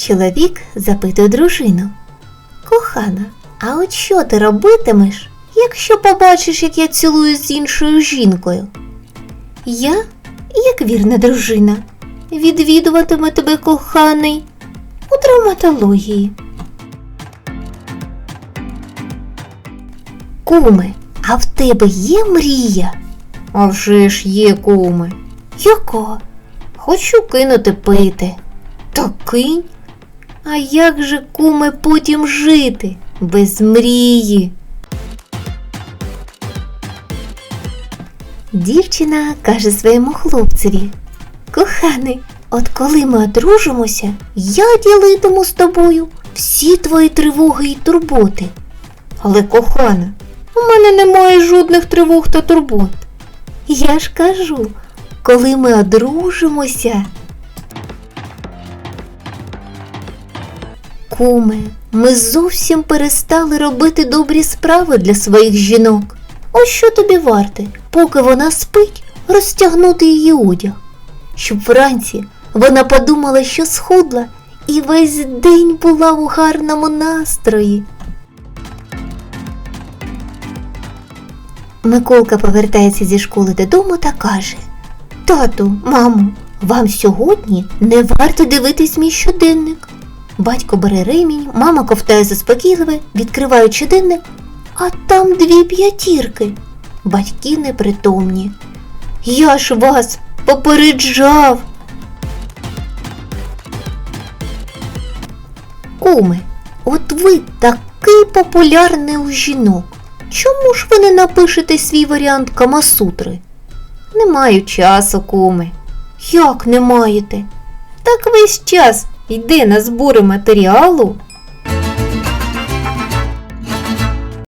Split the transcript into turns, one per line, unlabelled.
Чоловік запитує дружину. Кохана, а от що ти робитимеш, якщо побачиш, як я цілую з іншою жінкою? Я, як вірна дружина, відвідуватиме тебе коханий у травматології. Куме, а в тебе є мрія? А вже ж є, куме. Яка? Хочу кинути пити. Та кинь. А як же, куме, потім жити без мрії? Дівчина каже своєму хлопцеві: Коханий, от коли ми одружимося, я ділитиму з тобою всі твої тривоги і турботи. Але, кохана, у мене немає жодних тривог та турбот. Я ж кажу, коли ми одружимося. Куме, ми зовсім перестали робити добрі справи для своїх жінок. Ось що тобі варте, поки вона спить, розтягнути її одяг, щоб вранці вона подумала, що схудла, і весь день була у гарному настрої. Миколка повертається зі школи додому та каже Тату, мамо, вам сьогодні не варто дивитись мій щоденник. Батько бере ремінь, мама ковтає заспокійливе, відкриває щоденник, а там дві п'ятірки. Батьки непритомні. Я ж вас попереджав. Куми, от ви такий популярний у жінок. Чому ж ви не напишете свій варіант Камасутри? Не маю часу, куми. Як не маєте? Так весь час йде на збори матеріалу